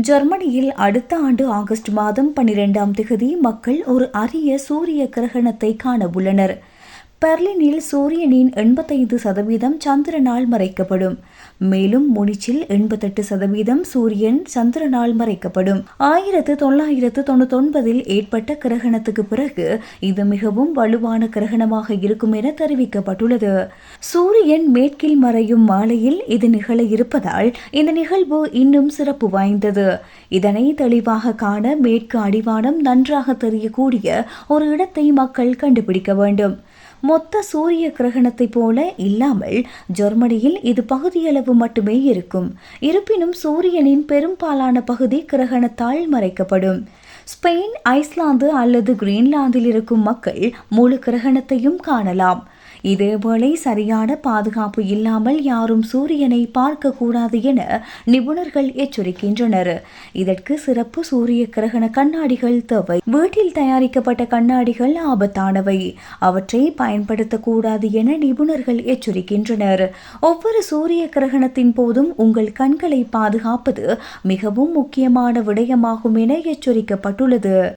ஜெர்மனியில் அடுத்த ஆண்டு ஆகஸ்ட் மாதம் பன்னிரெண்டாம் திகதி மக்கள் ஒரு அரிய சூரிய கிரகணத்தை காண உள்ளனர். பெர்லினில் சூரியனின் எண்பத்தைந்து சதவீதம் சந்திரனால் மறைக்கப்படும். மேலும் முனிச்சில் எண்பத்தெட்டு சதவீதம் சூரியன் சந்திரனால் மறைக்கப்படும். ஆயிரத்து தொள்ளாயிரத்து தொண்ணூத்தொன்பதில் ஏற்பட்ட கிரகணத்துக்கு பிறகு இது மிகவும் வலுவான கிரகணமாக இருக்கும் என தெரிவிக்கப்பட்டுள்ளது. சூரியன் மேற்கில் மறையும் மாலையில் இது நிகழ இருப்பதால் இந்த நிகழ்வு இன்னும் சிறப்பு வாய்ந்தது. இதனை தெளிவாக காண மேற்கு அடிவானம் நன்றாக தெரியக்கூடிய ஒரு இடத்தை மக்கள் கண்டுபிடிக்க வேண்டும். மொத்த சூரிய கிரகணத்தைப் போல இல்லாமல் ஜெர்மனியில் இது பகுதியளவு மட்டுமே இருக்கும். இருப்பினும் சூரியனின் பெரும்பாலான பகுதி கிரகணத்தால் மறைக்கப்படும். ஸ்பெயின் ஐஸ்லாந்து அல்லது கிரீன்லாந்தில் இருக்கும் மக்கள் முழு கிரகணத்தையும் காணலாம். இதேவேளை சரியான பாதுகாப்பு இல்லாமல் யாரும் சூரியனை பார்க்கக்கூடாது என நிபுணர்கள் எச்சரிக்கின்றனர். இதற்கு சிறப்பு சூரிய கிரகண கண்ணாடிகள் தேவை. வீட்டில் தயாரிக்கப்பட்ட கண்ணாடிகள் ஆபத்தானவை. அவற்றை பயன்படுத்தக்கூடாது என நிபுணர்கள் எச்சரிக்கின்றனர். ஒவ்வொரு சூரிய கிரகணத்தின் போதும் உங்கள் கண்களை பாதுகாப்பது மிகவும் முக்கியமான விடயமாகும் என எச்சரிக்கப்பட்டுள்ளது.